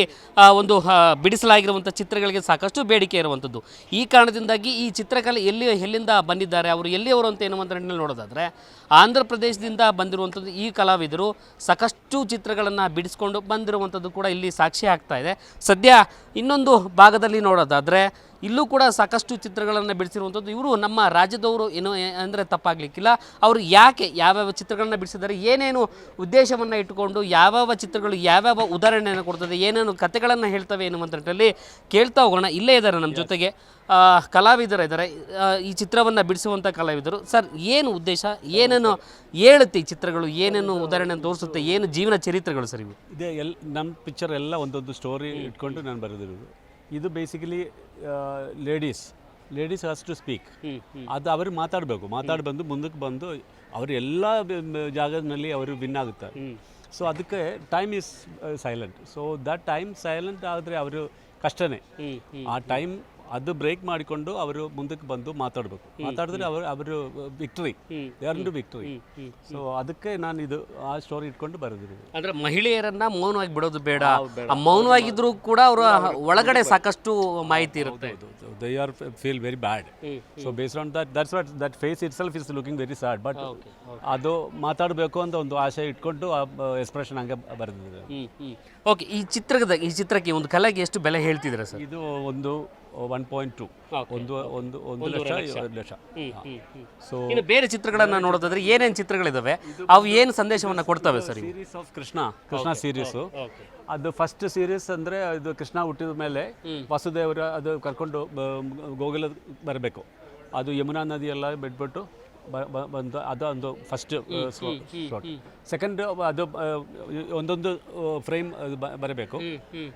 ಒಂದು ಬಿಡಿಸಲಾಗಿರುವಂಥ ಚಿತ್ರಗಳಿಗೆ ಸಾಕಷ್ಟು ಬೇಡಿಕೆ ಇರುವಂಥದ್ದು. ಈ ಕಾರಣದಿಂದಾಗಿ ಈ ಚಿತ್ರಕಲೆ ಎಲ್ಲಿ, ಎಲ್ಲಿಂದ ಬಂದಿದ್ದಾರೆ, ಅವರು ಎಲ್ಲಿಯವರು ಅಂತ ಏನು ಅಂತ ನೋಡೋದಾದರೆ ಆಂಧ್ರ ಪ್ರದೇಶದಿಂದ ಬಂದಿರುವಂಥದ್ದು ಈ ಕಲಾವಿದರು ಸಾಕಷ್ಟು ಚಿತ್ರಗಳನ್ನು ಬಿಡಿಸ್ಕೊಂಡು ಬಂದಿರುವಂಥದ್ದು ಕೂಡ ಇಲ್ಲಿ ಸಾಕ್ಷಿ ಆಗ್ತಾ ಇದೆ. ಸದ್ಯ ಇನ್ನೊಂದು ಭಾಗದಲ್ಲಿ ನೋಡೋದಾದರೆ ಇಲ್ಲೂ ಕೂಡ ಸಾಕಷ್ಟು ಚಿತ್ರಗಳನ್ನು ಬಿಡಿಸಿರುವಂಥದ್ದು. ಇವರು ನಮ್ಮ ರಾಜ್ಯದವರು ಏನೋ ಅಂದರೆ ತಪ್ಪಾಗಲಿಕ್ಕಿಲ್ಲ. ಅವರು ಯಾಕೆ ಯಾವ್ಯಾವ ಚಿತ್ರಗಳನ್ನು ಬಿಡಿಸಿದ್ದಾರೆ ಏನೇನು ಉದ್ದೇಶವನ್ನು ಇಟ್ಟುಕೊಂಡು ಯಾವ್ಯಾವ ಚಿತ್ರಗಳು ಯಾವ್ಯಾವ ಉದಾಹರಣೆಯನ್ನು ಕೊಡ್ತದೆ ಏನೇನು ಕಥೆಗಳನ್ನು ಹೇಳ್ತವೆ ಎನ್ನುವಂಥ ನಿಟ್ಟಲ್ಲಿ ಕೇಳ್ತಾ ಹೋಗೋಣ. ಇಲ್ಲೇ ಇದ್ದಾರೆ ನಮ್ಮ ಜೊತೆಗೆ. ಕಲಾವಿದರಿದ್ದಾರೆ ಕಲಾವಿದರು ಇದ್ದಾರೆ. ಈ ಚಿತ್ರವನ್ನು ಬಿಡಿಸುವಂಥ ಕಲಾವಿದರು. ಸರ್ ಏನು ಉದ್ದೇಶ ಏನೇನು ಹೇಳುತ್ತೆ ಈ ಚಿತ್ರಗಳು ಏನೇನು ಉದಾಹರಣೆ ತೋರಿಸುತ್ತೆ ಏನು ಜೀವನ ಚರಿತ್ರೆಗಳು ಸರ್ ಇವು? ಇದೆ ಎಲ್ ನಮ್ಮ ಪಿಕ್ಚರ್ ಎಲ್ಲ ಒಂದೊಂದು ಸ್ಟೋರಿ ಇಟ್ಕೊಂಡು ನಾನು ಬರೆದಿರೋದು. ಇದು basically ladies ladies has to speak ಅದು ಅವರು ಮಾತಾಡಬೇಕು. ಮಾತಾಡಿ ಬಂದು ಮುಂದಕ್ಕೆ ಬಂದು ಅವರು ಎಲ್ಲ ಜಾಗದಲ್ಲಿ ಅವರು ವಿನ್ ಆಗುತ್ತಾರೆ ಸೊ ಅದಕ್ಕೆ time is silent so that time silent ಆದರೆ ಅವರು ಕಷ್ಟನೇ. ಆ ಟೈಮ್ ಅದು ಬ್ರೇಕ್ ಮಾಡಿಕೊಂಡು ಅವರು ಮುಂದಕ್ಕೆ ಬಂದು ಮಾತಾಡಬೇಕು. ಮಾತಾಡಿದ್ರೆ ಅವರು ಅವರು victory they are to victory so ಅದಕ್ಕೆ ನಾನು ಇದು ಆ ಸ್ಟೋರಿ ಇಟ್ಕೊಂಡು ಬರೆದಿರೋದು. ಅಂದ್ರೆ ಮಹಿಳೆಯರನ್ನ ಮೌನವಾಗಿ ಬಿಡೋದು ಬೇಡ. ಮೌನವಾಗಿದ್ರು ಕೂಡ ಅವರ ಒಳಗಡೆ ಸಾಕಷ್ಟು ಮಾಹಿತಿ ಇರುತ್ತೆ. They are feel very bad so based on that that's what that face itself is looking very sad but ಅದು ಮಾತಾಡಬೇಕು ಅಂತ ಒಂದು ಆಶೆ ಇಟ್ಕೊಂಡು ಆ ಎಕ್ಸ್ಪ್ರೆಷನ್ ಹಂಗೆ ಬರೆದಿದ್ದಾರೆ. ಓಕೆ ಈ ಚಿತ್ರದ ಈ ಚಿತ್ರಕ್ಕೆ ಒಂದು ಕಲೆಗೆ ಎಷ್ಟು ಬೆಲೆ ಹೇಳ್ತಿದ್ರೆ ಸರ್? ಇದು ಒಂದು ಒನ್ ಪಾಯಿಂಟ್ ಟು ಒಂದು ಒಂದು ಒಂದು ಲಕ್ಷ ಎರಡು ಲಕ್ಷ. ಸೊ ಇನ್ನು ಬೇರೆ ಚಿತ್ರಗಳನ್ನು ನೋಡೋದಾದ್ರೆ ಏನೇನು ಚಿತ್ರಗಳಿದಾವೆ? ಅವು ಏನು ಸಂದೇಶವನ್ನ ಕೊಡ್ತವೆ sir? Series of Krishna Krishna series ಅದು ಫಸ್ಟ್ ಸೀರೀಸ್ ಅಂದರೆ ಇದು ಕೃಷ್ಣ ಹುಟ್ಟಿದ ಮೇಲೆ ವಸುದೇವರ ಅದು ಕರ್ಕೊಂಡು ಗೋಗುಲ ಬರಬೇಕು. ಅದು ಯಮುನಾ ನದಿ ಎಲ್ಲ ಬಿಟ್ಬಿಟ್ಟು ಬಂದು ಅದು ಒಂದು ಫಸ್ಟ್ ಶಾಟ್ ಸೆಕೆಂಡ್ ಅದು ಒಂದೊಂದು ಫ್ರೇಮ್ ಬರಬೇಕು.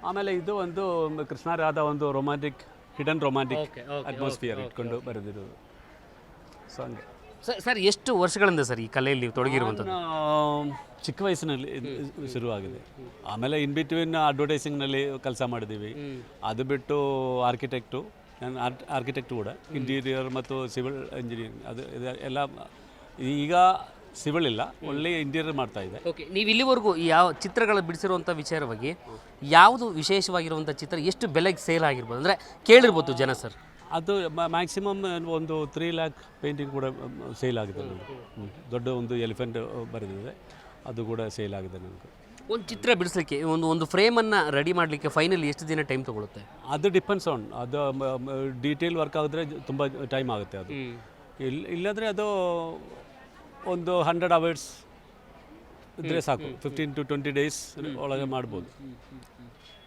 ಆಮೇಲೆ ಇದು ಒಂದು ಕೃಷ್ಣ ರಾಧ ಒಂದು ರೊಮ್ಯಾಂಟಿಕ್ ಹಿಡನ್ ರೊಮ್ಯಾಂಟಿಕ್ ಅಟ್ಮಾಸ್ಫಿಯರ್ ಇಟ್ಕೊಂಡು ಬರೆದಿರೋದು. ಸೊ ಹಂಗೆ. ಸರ್ ಸರ್ ಎಷ್ಟು ವರ್ಷಗಳಿಂದ ಸರ್ ಈ ಕಲೆಯಲ್ಲಿ ತೊಡಗಿರುವಂಥದ್ದು? ನಾನು ಚಿಕ್ಕ ವಯಸ್ಸಿನಲ್ಲಿ ಇದು ಶುರುವಾಗಿದೆ. ಆಮೇಲೆ ಇನ್ ಬಿಟ್ವೀನ್ ಅಡ್ವರ್ಟೈಸಿಂಗ್ನಲ್ಲಿ ಕೆಲಸ ಮಾಡಿದ್ದೀವಿ. ಅದು ಬಿಟ್ಟು ಆರ್ಕಿಟೆಕ್ಟು ನಾನು ಆರ್ಟ್ ಆರ್ಕಿಟೆಕ್ಟ್ ಕೂಡ ಇಂಟೀರಿಯರ್ ಮತ್ತು ಸಿವಿಲ್ ಇಂಜಿನಿಯರಿಂಗ್ ಅದು ಇದು ಎಲ್ಲ ಈಗ ಸಿವಿಲ್ ಇಲ್ಲ ಒಳ್ಳೆಯ ಇಂಟೀರಿಯರ್ ಮಾಡ್ತಾ ಇದೆ. ಓಕೆ ನೀವು ಇಲ್ಲಿವರೆಗೂ ಯಾವ ಚಿತ್ರಗಳು ಬಿಡಿಸಿರುವಂಥ ವಿಚಾರವಾಗಿ ಯಾವುದು ವಿಶೇಷವಾಗಿರುವಂಥ ಚಿತ್ರ ಎಷ್ಟು ಬೆಲೆಗೆ ಸೇಲ್ ಆಗಿರ್ಬೋದು? ಅಂದರೆ ಕೇಳಿರ್ಬೋದು ಜನ ಸರ್ ಅದು ಮ್ಯಾಕ್ಸಿಮಮ್ ಒಂದು ತ್ರೀ ಲ್ಯಾಕ್ ಪೇಂಟಿಂಗ್ ಕೂಡ ಸೇಲ್ ಆಗಿದೆ ನನಗೆ ಹ್ಮ್. ದೊಡ್ಡ ಒಂದು ಎಲಿಫೆಂಟ್ ಬರೆದಿದೆ ಅದು ಕೂಡ ಸೇಲ್ ಆಗಿದೆ ನನಗೆ ಒಂದು ಚಿತ್ರ ಬಿಡಿಸ್ಲಿಕ್ಕೆ ಒಂದು ಒಂದು ಫ್ರೇಮನ್ನು ರೆಡಿ ಮಾಡಲಿಕ್ಕೆ ಫೈನಲಿ ಎಷ್ಟು ದಿನ ಟೈಮ್ ತಗೊಳುತ್ತೆ? ಅದು ಡಿಪೆಂಡ್ಸ್ ಆನ್ ಅದು ಡೀಟೇಲ್ ವರ್ಕ್ ಆಗಿದ್ರೆ ತುಂಬ ಟೈಮ್ ಆಗುತ್ತೆ ಅದು. ಇಲ್ಲ ಇಲ್ಲಾದರೆ ಅದು ಒಂದು ಹಂಡ್ರೆಡ್ ಅವರ್ಸ್ ಇದ್ರೆ ಸಾಕು. ಫಿಫ್ಟೀನ್ ಟು ಟ್ವೆಂಟಿ ಡೇಸ್ ಒಳಗೆ ಮಾಡ್ಬೋದು.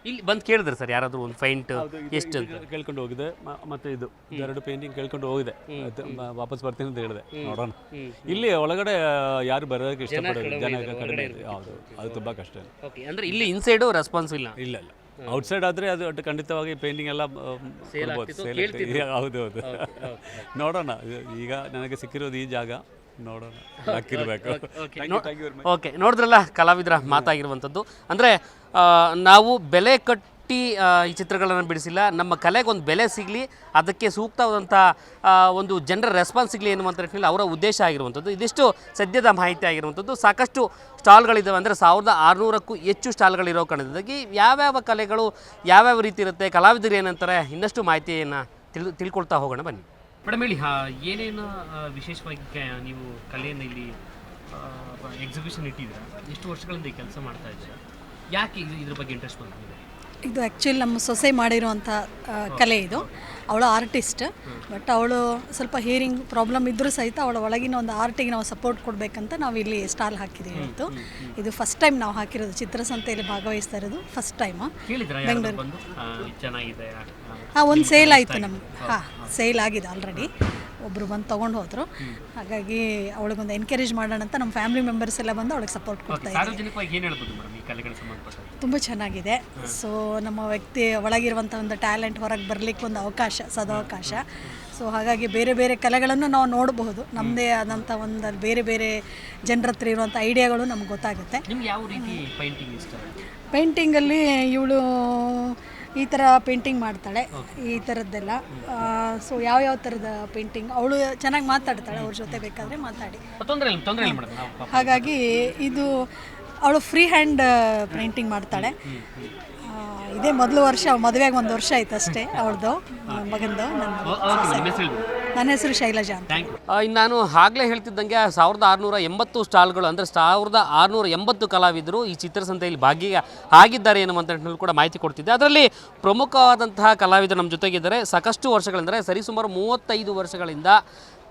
ಇಲ್ಲಿ ಬಂದು ಕೇಳಿದ್ರೆ ಸರ್ ಯಾರಾದರೂ ಒಂದು ಫೈಂಟ್ ಎಷ್ಟು ಅಂತ? ಕೇಳ್ಕೊಂಡು ಹೋಗಿದೆ. ಮ- ಮತ್ತೆ ಇದು ಎರಡು ಪೇಂಟಿಂಗ್ ಕೇಳ್ಕೊಂಡು ಹೋಗಿದೆ. ಅದು ಮ- ವಾಪಸ್ ಬರ್ತೀನಿ ಅಂತ ಹೇಳಿದೆ. ನೋಡೋಣ. ಇಲ್ಲಿ ಒಳಗಡೆ ಯಾರು ಬರೋದಕ್ಕೆ ಇಷ್ಟಪಡೋದು ಜನ ಕಡಿಮೆ ಇದೆ. ಹೌದು ಅದು ತುಂಬ ಕಷ್ಟ. ಓಕೆ ಅಂದರೆ ಇಲ್ಲಿ ಇನ್ಸೈಡು ರೆಸ್ಪಾನ್ಸ್ ಇಲ್ಲ? ಇಲ್ಲ ಇಲ್ಲ. ಔಟ್ಸೈಡ್ ಆದರೆ ಅದು ಒಟ್ಟು ಖಂಡಿತವಾಗಿ ಪೇಂಟಿಂಗ್ ಎಲ್ಲ ಕೊಡ್ಬೋದು. Sale. [laughs] ಹೌದು ಹೌದು. ನೋಡೋಣ. ಇದು ಈಗ ನನಗೆ ಸಿಕ್ಕಿರೋದು ಈ ಜಾಗ. ನೋಡೋಣ. [laughs] ಹಾಕಿರ್ಬೇಕು ಓಕೆ ನೋಡಿದ್ರಲ್ಲ ಕಲಾವಿದರ ಮಾತಾಗಿರುವಂಥದ್ದು. ಅಂದರೆ ನಾವು ಬೆಲೆ ಕಟ್ಟಿ ಈ ಚಿತ್ರಗಳನ್ನು ಬಿಡಿಸಿಲ್ಲ. ನಮ್ಮ ಕಲೆಗೆ ಒಂದು ಬೆಲೆ ಸಿಗಲಿ ಅದಕ್ಕೆ ಸೂಕ್ತವಾದಂಥ ಒಂದು ಜನರ ರೆಸ್ಪಾನ್ಸ್ ಸಿಗಲಿ ಎನ್ನುವಂಥ ನಿಟ್ಟಿನಲ್ಲಿ ಅವರ ಉದ್ದೇಶ ಆಗಿರುವಂಥದ್ದು. ಇದಿಷ್ಟು ಸದ್ಯದ ಮಾಹಿತಿ ಆಗಿರುವಂಥದ್ದು. ಸಾಕಷ್ಟು ಸ್ಟಾಲ್ಗಳಿದ್ದಾವೆ ಅಂದರೆ ಸಾವಿರದ ಆರುನೂರಕ್ಕೂ ಹೆಚ್ಚು ಸ್ಟಾಲ್ಗಳಿರೋ ಕಾರಣದಿಂದಾಗಿ ಯಾವ್ಯಾವ ಕಲೆಗಳು ಯಾವ್ಯಾವ ರೀತಿ ಇರುತ್ತೆ ಕಲಾವಿದರು ಏನಂತಾರೆ ಇನ್ನಷ್ಟು ಮಾಹಿತಿಯನ್ನು ತಿಳ್ ತಿಳ್ಕೊಳ್ತಾ ಹೋಗೋಣ ಬನ್ನಿ. ಮೇಡಮ್, ಹೇಳಿ ಏನೇನು ವಿಶೇಷವಾಗಿ ನೀವು ಕಲೆಯನ್ನು ಇಲ್ಲಿ ಎಕ್ಸಿಬಿಷನ್ ಇಟ್ಟಿದ್ದೀರಾ? ಎಷ್ಟು ವರ್ಷಗಳಿಂದ ಈ ಕೆಲಸ ಮಾಡ್ತಾ ಇದ್ದೀರಾ? ಯಾಕೆ ಇದು ಇದ್ರ ಬಗ್ಗೆ ಇಂಟ್ರೆಸ್ಟ್ ಬಂದಿದೆ? ಇದು ಆ್ಯಕ್ಚುಲಿ ನಮ್ಮ ಸೊಸೆ ಮಾಡಿರುವಂಥ ಕಲೆ ಇದು. ಅವಳು ಆರ್ಟಿಸ್ಟ್ ಬಟ್ ಅವಳು ಸ್ವಲ್ಪ ಹಿಯರಿಂಗ್ ಪ್ರಾಬ್ಲಮ್ ಇದ್ದರೂ ಸಹಿತ ಅವಳ ಒಳಗಿನ ಒಂದು ಆರ್ಟಿಗೆ ನಾವು ಸಪೋರ್ಟ್ ಕೊಡಬೇಕಂತ ನಾವು ಇಲ್ಲಿ ಸ್ಟಾಲ್ ಹಾಕಿದ್ದೀವಿ ಇವತ್ತು. ಇದು ಫಸ್ಟ್ ಟೈಮ್ ನಾವು ಹಾಕಿರೋದು ಚಿತ್ರಸಂತೆಯಲ್ಲಿ ಭಾಗವಹಿಸ್ತಾ ಇರೋದು ಫಸ್ಟ್ ಟೈಮ್ ಬೆಂಗಳೂರು. ಹಾಂ ಒಂದು ಸೇಲ್ ಆಯಿತು ನಮ್ಗೆ. ಹಾಂ ಸೇಲ್ ಆಗಿದೆ ಆಲ್ರೆಡಿ ಒಬ್ಬರು ಬಂದು ತೊಗೊಂಡು ಹೋದರು. ಹಾಗಾಗಿ ಅವಳಿಗೊಂದು ಎನ್ಕರೇಜ್ ಮಾಡೋಣ ಅಂತ ನಮ್ಮ ಫ್ಯಾಮಿಲಿ ಮೆಂಬರ್ಸ್ ಎಲ್ಲ ಬಂದು ಅವಳಿಗೆ ಸಪೋರ್ಟ್ ಕೊಡ್ತಾ ಇದ್ದಾರೆ. ತುಂಬ ಚೆನ್ನಾಗಿದೆ. ಸೊ ನಮ್ಮ ವ್ಯಕ್ತಿ ಒಳಗಿರುವಂಥ ಒಂದು ಟ್ಯಾಲೆಂಟ್ ಹೊರಗೆ ಬರಲಿಕ್ಕೆ ಒಂದು ಅವಕಾಶ ಸದಾವಕಾಶ ಸೊ ಹಾಗಾಗಿ ಬೇರೆ ಬೇರೆ ಕಲೆಗಳನ್ನು ನಾವು ನೋಡಬಹುದು. ನಮ್ಮದೇ ಆದಂಥ ಒಂದು ಬೇರೆ ಬೇರೆ ಜನರ ಹತ್ರ ಇರುವಂಥ ಐಡಿಯಾಗಳು ನಮ್ಗೆ ಗೊತ್ತಾಗುತ್ತೆ. ಪೇಂಟಿಂಗಲ್ಲಿ ಇವಳು ಈ ಥರ ಪೇಂಟಿಂಗ್ ಮಾಡ್ತಾಳೆ ಈ ಥರದ್ದೆಲ್ಲ ಸೊ ಯಾವ್ಯಾವ ಥರದ ಪೇಂಟಿಂಗ್ ಅವಳು ಚೆನ್ನಾಗಿ ಮಾತಾಡ್ತಾಳೆ ಅವ್ರ ಜೊತೆ ಬೇಕಾದರೆ ಮಾತಾಡಿ. ತೊಂದರೆ ಇಲ್ಲ ತೊಂದರೆ ಇಲ್ಲ ಮೇಡಮ್ ನಾವು ಹಾಗಾಗಿ ಇದು ಅವಳು ಫ್ರೀ ಹ್ಯಾಂಡ್ ಪೇಂಟಿಂಗ್ ಮಾಡ್ತಾಳೆ. ಆ, ಇದೇ ಮೊದಲು ವರ್ಷ ಮದುವೆಗೆ ಒಂದು ವರ್ಷ ಆಯ್ತು ಅಷ್ಟೇ ಅವಳದು ಮಗಂದು ನನ್ನ ಓಕೆ ನಿಮ್ಮ ಹೆಸರು ಹೇಳ್ಬಿಡಿ ನನ್ನ ಹೆಸರು ಶೈಲಜಾ ಥ್ಯಾಂಕ್ ಇನ್ನು ನಾನು ಆಗಲೇ ಹೇಳ್ತಿದ್ದಂಗೆ ಸಾವಿರದ ಆರುನೂರ ಎಂಬತ್ತು ಸ್ಟಾಲ್ಗಳು, ಅಂದರೆ ಸಾವಿರದ ಆರುನೂರ ಎಂಬತ್ತು ಕಲಾವಿದರು ಈ ಚಿತ್ರಸಂತೆಯಲ್ಲಿ ಭಾಗಿಯ ಆಗಿದ್ದಾರೆ ಎನ್ನುವಂಥ ಕೂಡ ಮಾಹಿತಿ ಕೊಡ್ತಿದ್ದೆ. ಅದರಲ್ಲಿ ಪ್ರಮುಖವಾದಂತಹ ಕಲಾವಿದರು ನಮ್ಮ ಜೊತೆಗಿದ್ದಾರೆ. ಸಾಕಷ್ಟು ವರ್ಷಗಳೆಂದರೆ ಸರಿಸುಮಾರು ಮೂವತ್ತೈದು ವರ್ಷಗಳಿಂದ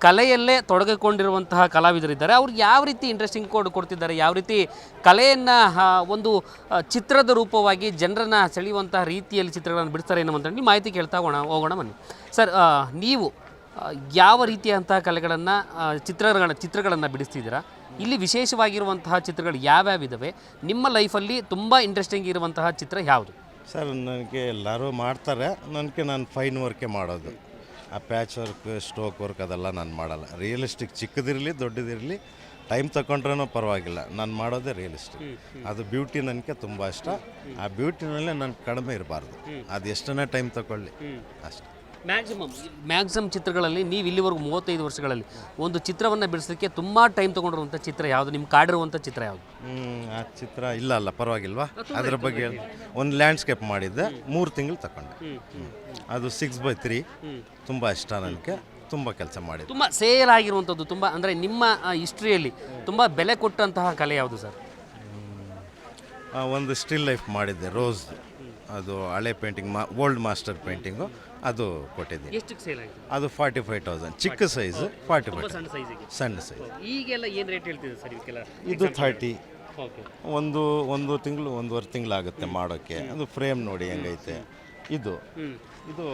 ಕಲೆಯಲ್ಲೇ ತೊಡಗಿಕೊಂಡಿರುವಂತಹ ಕಲಾವಿದರಿದ್ದಾರೆ. ಅವ್ರು ಯಾವ ರೀತಿ ಇಂಟ್ರೆಸ್ಟಿಂಗ್ ಕೋಡ್ ಕೊಡ್ತಿದ್ದಾರೆ, ಯಾವ ರೀತಿ ಕಲೆಯನ್ನು ಒಂದು ಚಿತ್ರದ ರೂಪವಾಗಿ ಜನರನ್ನು ಸೆಳೆಯುವಂತಹ ರೀತಿಯಲ್ಲಿ ಚಿತ್ರಗಳನ್ನು ಬಿಡ್ತಾರೆ ಎನ್ನುವಂಥ ನಿಟ್ಟಿನಲ್ಲಿ ಮಾಹಿತಿ ಕೇಳ್ತಾ ಹೋಗೋಣ ಹೋಗೋಣ ಬನ್ನಿ. ಸರ್ ನೀವು ಯಾವ ರೀತಿಯಂತಹ ಕಲೆಗಳನ್ನು ಚಿತ್ರಗಳ ಚಿತ್ರಗಳನ್ನು ಬಿಡಿಸ್ತಿದ್ದೀರಾ? ಇಲ್ಲಿ ವಿಶೇಷವಾಗಿರುವಂತಹ ಚಿತ್ರಗಳು ಯಾವ್ಯಾವಿದ್ದಾವೆ ನಿಮ್ಮ ಲೈಫಲ್ಲಿ ತುಂಬ ಇಂಟ್ರೆಸ್ಟಿಂಗ್ ಇರುವಂತಹ ಚಿತ್ರ ಯಾವುದು? ಸರ್ ನನಗೆ ಎಲ್ಲರೂ ಮಾಡ್ತಾರೆ. ನನಗೆ ನಾನು ಫೈನ್ ವರ್ಕೇ ಮಾಡೋದು. ಆ ಪ್ಯಾಚ್ ವರ್ಕ್ ಸ್ಟೋಕ್ ವರ್ಕ್ ಅದೆಲ್ಲ ನಾನು ಮಾಡಲ್ಲ. ರಿಯಲಿಸ್ಟಿಕ್ ಚಿಕ್ಕದಿರಲಿ ದೊಡ್ಡದಿರಲಿ ಟೈಮ್ ತಗೊಂಡ್ರೂ ಪರವಾಗಿಲ್ಲ. ನಾನು ಮಾಡೋದೇ ರಿಯಲಿಸ್ಟಿಕ್ ಅದು ಬ್ಯೂಟಿ ನನಗೆ ತುಂಬ ಇಷ್ಟ. ಆ ಬ್ಯೂಟಿನಲ್ಲೇ ನನಗೆ ಕಡಿಮೆ ಇರಬಾರ್ದು. ಅದು ಎಷ್ಟನೇ ಟೈಮ್ ತಗೊಳ್ಳಿ ಅಷ್ಟೆ. ಮ್ಯಾಕ್ಸಿಮಮ್ ಮ್ಯಾಕ್ಸಿಮಮ್ ಚಿತ್ರಗಳಲ್ಲಿ ನೀವು ಇಲ್ಲಿವರೆಗೂ ಮೂವತ್ತೈದು ವರ್ಷಗಳಲ್ಲಿ ಒಂದು ಚಿತ್ರವನ್ನು ಬಿಡಿಸೋಕ್ಕೆ ತುಂಬ ಟೈಮ್ ತೊಗೊಂಡಿರುವಂಥ ಚಿತ್ರ ಯಾವುದು? ನಿಮ್ಗೆ ಕಾಡಿರುವಂಥ ಚಿತ್ರ ಯಾವುದು? ಆ ಚಿತ್ರ ಇಲ್ಲ ಅಲ್ಲ ಪರವಾಗಿಲ್ವಾ? ಅದ್ರ ಬಗ್ಗೆ ಒಂದು ಲ್ಯಾಂಡ್ಸ್ಕೇಪ್ ಮಾಡಿದ್ದೆ ಮೂರು ತಿಂಗಳು ತಗೊಂಡೆ. ಅದು ಸಿಕ್ಸ್ ಬೈ ತ್ರೀ ತುಂಬ ಇಷ್ಟ ನನಗೆ ತುಂಬ ಕೆಲಸ ಮಾಡಿ ತುಂಬ ಸೇಲ್ ಆಗಿರುವಂಥದ್ದು ತುಂಬ ಅಂದರೆ ನಿಮ್ಮ ಹಿಸ್ಟ್ರಿಯಲ್ಲಿ ತುಂಬ ಬೆಲೆ ಕೊಟ್ಟಂತಹ ಕಲೆ ಯಾವುದು ಸರ್? ಒಂದು ಸ್ಟಿಲ್ ಲೈಫ್ ಮಾಡಿದ್ದೆ ರೋಸ್ ಅದು ಹಳೆ ಪೇಂಟಿಂಗ್ ಮಾ ಓಲ್ಡ್ ಮಾಸ್ಟರ್ ಪೇಂಟಿಂಗು ಅದು ಕೊಟ್ಟಿದ್ದೀನಿ. ಎಷ್ಟಕ್ಕೆ ಸೇಲ್ ಆಗಿದೆ ಅದು ಫಾರ್ಟಿ ಫೈವ್ ತೌಸಂಡ್ ಚಿಕ್ಕ ಸೈಜ್ ಫಾರ್ಟಿ ಫೈವ್ ಸಣ್ಣ ಸೈಜಿಗೆ ಸಣ್ಣ ಸೈಜ್ ಈಗೆಲ್ಲ ಏನು ರೇಟ್ ಹೇಳ್ತಿದೆ ಸರ್ ಇದಕ್ಕೆಲ್ಲ? ಇದು ಥರ್ಟಿ ಓಕೆ ಒಂದು ಒಂದು ತಿಂಗಳು ಒಂದೂವರೆ ತಿಂಗಳಾಗುತ್ತೆ ಮಾಡೋಕ್ಕೆ. ಅದು ಫ್ರೇಮ್ ನೋಡಿ ಹೆಂಗೈತೆ. ಇದು. ಇದು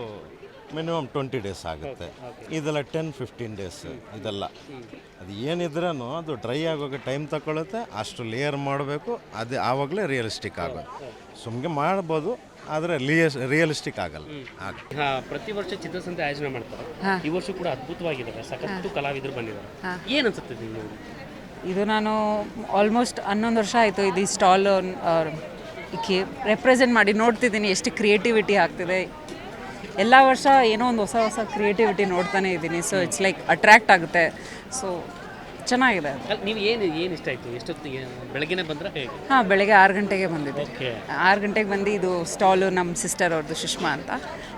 ಮಿನಿಮಮ್ ಟ್ವೆಂಟಿ ಡೇಸ್ ಆಗುತ್ತೆ. ಇದೆಲ್ಲ ಟೆನ್ ಫಿಫ್ಟೀನ್ ಡೇಸ್ ಇದೆಲ್ಲ. ಅದು ಏನಿದ್ರೂ ಅದು ಡ್ರೈ ಆಗೋಕ್ಕೆ ಟೈಮ್ ತಗೊಳುತ್ತೆ ಅಷ್ಟು ಲೇಯರ್ ಮಾಡಬೇಕು ಅದು ಆವಾಗಲೇ ರಿಯಲಿಸ್ಟಿಕ್ ಆಗೋದು ಸುಮ್ಮನೆ ಮಾಡ್ಬೋದು ಆದರೆ ರಿಯಸ್ ರಿಯಲಿಸ್ಟಿಕ್ ಆಗಲ್ಲ. ಆಗ ಪ್ರತಿ ವರ್ಷ ಚಿತ್ರಸಂತೆ ಆಯೋಜನೆ ಮಾಡ್ತಾರೆ. ಈ ವರ್ಷ ಕೂಡ ಅದ್ಭುತವಾಗಿದ್ದಾರೆ. ಸಾಕಷ್ಟು ಕಲಾವಿದರು ಬಂದಿದ್ದಾರೆ. ಏನು ಅನ್ಸುತ್ತೆ ನಿಮ್ಗೆ? ಇದು ನಾನು ಆಲ್ಮೋಸ್ಟ್ ಹನ್ನೊಂದು ವರ್ಷ ಆಯಿತು ಇದು ಈ ಸ್ಟಾಲ್ ರೆಪ್ರೆಸೆಂಟ್ ಮಾಡಿ ನೋಡ್ತಿದ್ದೀನಿ ಎಷ್ಟು ಕ್ರಿಯೇಟಿವಿಟಿ ಆಗ್ತಿದೆ. ಎಲ್ಲ ವರ್ಷ ಏನೋ ಒಂದು ಹೊಸ ಹೊಸ ಕ್ರಿಯೇಟಿವಿಟಿ ನೋಡ್ತಾನೆ ಇದ್ದೀನಿ. ಸೊ ಇಟ್ಸ್ ಲೈಕ್ ಅಟ್ರ್ಯಾಕ್ಟ್ ಆಗುತ್ತೆ. ಸೊ ಚೆನ್ನಾಗಿದೆ. ಅದು ಅಲ್ಲ, ನೀವು ಏನು ಏನು ಇಷ್ಟ ಆಯಿತು? ಎಷ್ಟೊತ್ತಿಗೆ ಬೆಳಗ್ಗೆನೆ ಬಂದ್ರೆ? ಹೇಗೆ? ಹಾಂ ಬೆಳಗ್ಗೆ ಆರು ಗಂಟೆಗೆ ಬಂದಿದ್ದೆ. ಓಕೆ. ಆರು ಗಂಟೆಗೆ ಬಂದು ಇದು ಸ್ಟಾಲು ನಮ್ಮ ಸಿಸ್ಟರ್ ಅವ್ರದ್ದು ಸುಷ್ಮಾ ಅಂತ.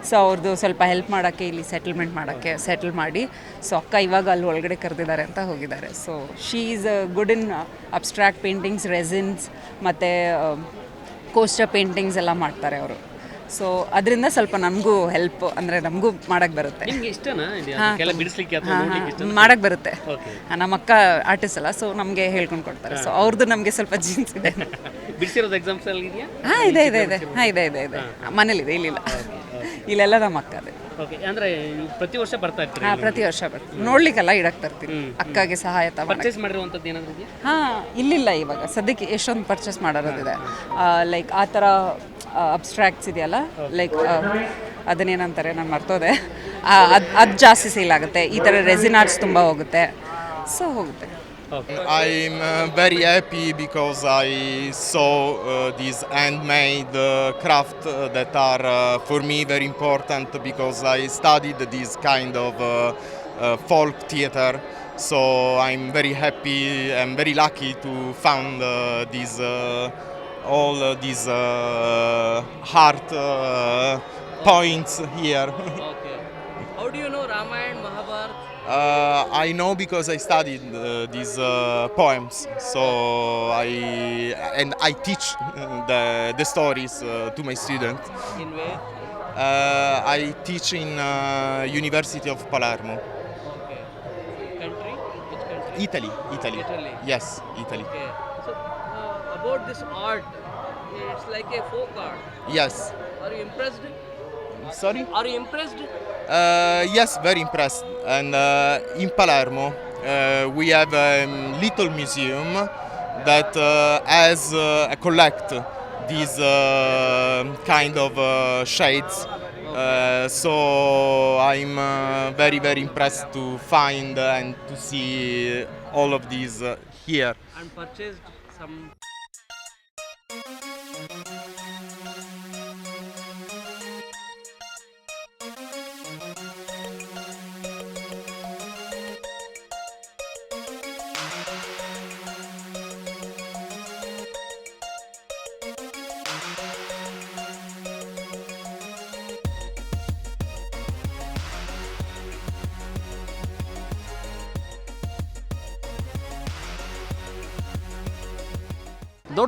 ಸೊ ಅವ್ರದ್ದು ಸ್ವಲ್ಪ ಹೆಲ್ಪ್ ಮಾಡೋಕ್ಕೆ ಇಲ್ಲಿ ಸೆಟಲ್ಮೆಂಟ್ ಮಾಡೋಕ್ಕೆ ಸೆಟಲ್ ಮಾಡಿ. ಸೊ ಅಕ್ಕ ಇವಾಗ ಅಲ್ಲಿ ಒಳಗಡೆ ಕರೆದಿದ್ದಾರೆ ಅಂತ ಹೋಗಿದ್ದಾರೆ. So she is good in abstract paintings resins ಮತ್ತು ಕೋಸ್ಟರ್ ಪೇಂಟಿಂಗ್ಸ್ ಎಲ್ಲ ಮಾಡ್ತಾರೆ ಅವರು. ಸೊ ಅದರಿಂದ ಸ್ವಲ್ಪ ನಮಗೂ ಹೆಲ್ಪ್ ಅಂದರೆ ನಮಗೂ ಮಾಡಕ್ಕೆ ಬರುತ್ತೆ. ನಿಮ್ಗೆ ಇಷ್ಟನಾ ಇದು ಹಾ. ಅದಕ್ಕೆಲ್ಲ ಬಿಡಿಸ್ಲಿಕ್ಕೆ ಅಥವಾ ನೋಡ್ಲಿಕ್ಕೆ ಮಾಡಕ್ಕೆ ಬರುತ್ತೆ. ನಮ್ಮ ಅಕ್ಕ ಆರ್ಟಿಸ್ಟ್ ಅಲ್ಲ ಸೊ ನಮಗೆ ಹೇಳ್ಕೊಂಡು ಕೊಡ್ತಾರೆ. ಸೊ ಅವ್ರದ್ದು ನಮಗೆ ಸ್ವಲ್ಪ ಜೀನ್ಸ್ ಇದೆ. [laughs] ಬಿಡಿಸಿರೋದು ಎಕ್ಸಾಮ್ಸ್ ಅಲ್ಲಿ ಇದೆಯಾ? ಹಾಂ ಇದೆ ಇದೆ ಇದೆ. ಹಾಂ ಇದೆ ಇದೆ ಇದೆ. ಮನೇಲಿದೆ ಇಲ್ಲಿಲ್ಲ. ಇಲ್ಲೆಲ್ಲ ನಮ್ಮ ಅಕ್ಕದೆ ಓಕೆ ಅಂದ್ರೆ ಪ್ರತಿ ವರ್ಷ ಬರ್ತಾ ಇರ್ತೀರಿ ಹಾಂ ಪ್ರತಿ ವರ್ಷ ಬರ್ತೀನಿ ನೋಡ್ಲಿಕ್ಕೆಲ್ಲ ಇಡಕ್ಕೆ ತರ್ತೀನಿ ಅಕ್ಕಗೆ ಸಹಾಯ ತಗೊಂಡು ಪರ್ಚೇಸ್ ಮಾಡಿರುವಂಥದ್ದು ಏನಾದರೂ ಇದೆಯಾ? ಹಾಂ ಇಲ್ಲಿಲ್ಲ ಇವಾಗ. ಸದ್ಯಕ್ಕೆ ಎಷ್ಟೊಂದು ಪರ್ಚೇಸ್ ಮಾಡೋದಿದೆ ಲೈಕ್ ಆ ಥರ ಅಬ್ಸ್ಟ್ರಾಕ್ಟ್ಸ್ ಇದೆಯಲ್ಲ? ಲೈಕ್ ಅದನ್ನೇನಂತಾರೆ ನಾನು ಮರ್ತೋದೆ. ಅದು ಅದು ಜಾಸ್ತಿ ಸೇಲ್ ಆಗುತ್ತೆ. ಈ ಥರ ರೆಸಿನ್ ಆರ್ಟ್ಸ್ ತುಂಬ ಹೋಗುತ್ತೆ. ಸೊ ಹೋಗುತ್ತೆ. I'm uh, very happy because I saw uh, these handmade uh, craft uh, that are uh, for me very important because I studied this kind of uh, uh, folk theater. So I'm very happy and very lucky to found uh, these uh, all uh, these uh, uh, points here. [laughs] okay. How do you know Ramayana, Mahabharata? Uh, I know because I studied uh, these uh, poems, so I and I teach the, the stories to my students. In where? I teach in University of Palermo. Italy, Italy. Italy. Yes, Italy. Okay. So, uh, about this art, it's like a folk art. Yes. Are you impressed? Sorry? Are you impressed? Uh, yes, very impressed. And uh, in Palermo, uh, we have a little museum that has uh, a collect these kind of shades. Uh, so I'm uh, very very impressed to find and to see all of these uh, here. And purchased some.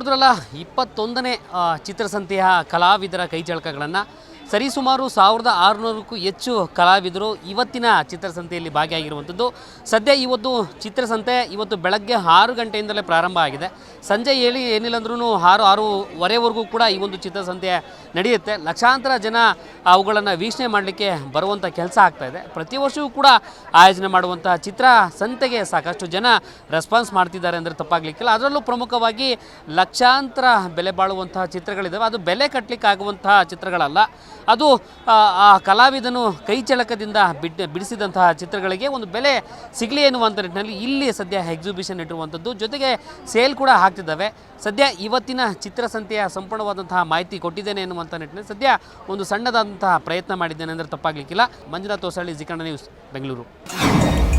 ನೋಡಿದ್ರಲ್ಲ ಇಪ್ಪತ್ತೊಂದನೇ ಚಿತ್ರಸಂತೆಯ ಕಲಾವಿದರ ಕೈಚಳಕಗಳನ್ನು ಸರಿಸುಮಾರು ಸಾವಿರದ ಆರುನೂರಕ್ಕೂ ಹೆಚ್ಚು ಕಲಾವಿದರು ಇವತ್ತಿನ ಚಿತ್ರಸಂತೆಯಲ್ಲಿ ಭಾಗಿಯಾಗಿರುವಂಥದ್ದು. ಸದ್ಯ ಇವತ್ತು ಚಿತ್ರಸಂತೆ ಇವತ್ತು ಬೆಳಗ್ಗೆ ಆರು ಗಂಟೆಯಿಂದಲೇ ಪ್ರಾರಂಭ ಆಗಿದೆ. ಸಂಜೆ ಹೇಳಿ ಏನಿಲ್ಲ ಅಂದ್ರೂ ಆರು, ಆರೂವರೆವರೆಗೂ ಕೂಡ ಈ ಒಂದು ಚಿತ್ರಸಂತೆ ನಡೆಯುತ್ತೆ. ಲಕ್ಷಾಂತರ ಜನ ಅವುಗಳನ್ನು ವೀಕ್ಷಣೆ ಮಾಡಲಿಕ್ಕೆ ಬರುವಂಥ ಕೆಲಸ ಆಗ್ತಾ ಇದೆ. ಪ್ರತಿ ವರ್ಷವೂ ಕೂಡ ಆಯೋಜನೆ ಮಾಡುವಂಥ ಚಿತ್ರ ಸಂತೆಗೆ ಸಾಕಷ್ಟು ಜನ ರೆಸ್ಪಾನ್ಸ್ ಮಾಡ್ತಿದ್ದಾರೆ ಅಂದರೆ ತಪ್ಪಾಗಲಿಕ್ಕಿಲ್ಲ. ಅದರಲ್ಲೂ ಪ್ರಮುಖವಾಗಿ ಲಕ್ಷಾಂತರ ಬೆಲೆ ಬಾಳುವಂತಹ ಚಿತ್ರಗಳಿದ್ದಾವೆ ಅದು ಬೆಲೆ ಕಟ್ಟಲಿಕ್ಕಾಗುವಂತಹ ಚಿತ್ರಗಳಲ್ಲ. ಅದು ಆ, ಕಲಾವಿದನು ಕೈಚಳಕದಿಂದ ಬಿಡ್ ಬಿಡಿಸಿದಂತಹ ಚಿತ್ರಗಳಿಗೆ ಒಂದು ಬೆಲೆ ಸಿಗಲಿ ಎನ್ನುವಂಥ ನಿಟ್ಟಿನಲ್ಲಿ ಇಲ್ಲಿ ಸದ್ಯ ಎಕ್ಸಿಬಿಷನ್ ಇಟ್ಟಿರುವಂಥದ್ದು. ಜೊತೆಗೆ ಸೇಲ್ ಕೂಡ ಆಗ್ತಿದ್ದಾವೆ. ಸದ್ಯ ಇವತ್ತಿನ ಚಿತ್ರಸಂತೆಯ ಸಂಪೂರ್ಣವಾದಂತಹ ಮಾಹಿತಿ ಕೊಟ್ಟಿದ್ದೇನೆ ಎನ್ನುವಂಥ ನಿಟ್ಟಿನಲ್ಲಿ ಸದ್ಯ ಒಂದು ಸಣ್ಣದಾದಂತಹ ಪ್ರಯತ್ನ ಮಾಡಿದ್ದೇನೆ ಅಂದರೆ ತಪ್ಪಾಗಲಿಕ್ಕಿಲ್ಲ. ಮಂಜುನಾಥ್ ಹೊಸಳ್ಳಿ ಜಿಕಣ್ಣ ನ್ಯೂಸ್ ಬೆಂಗಳೂರು.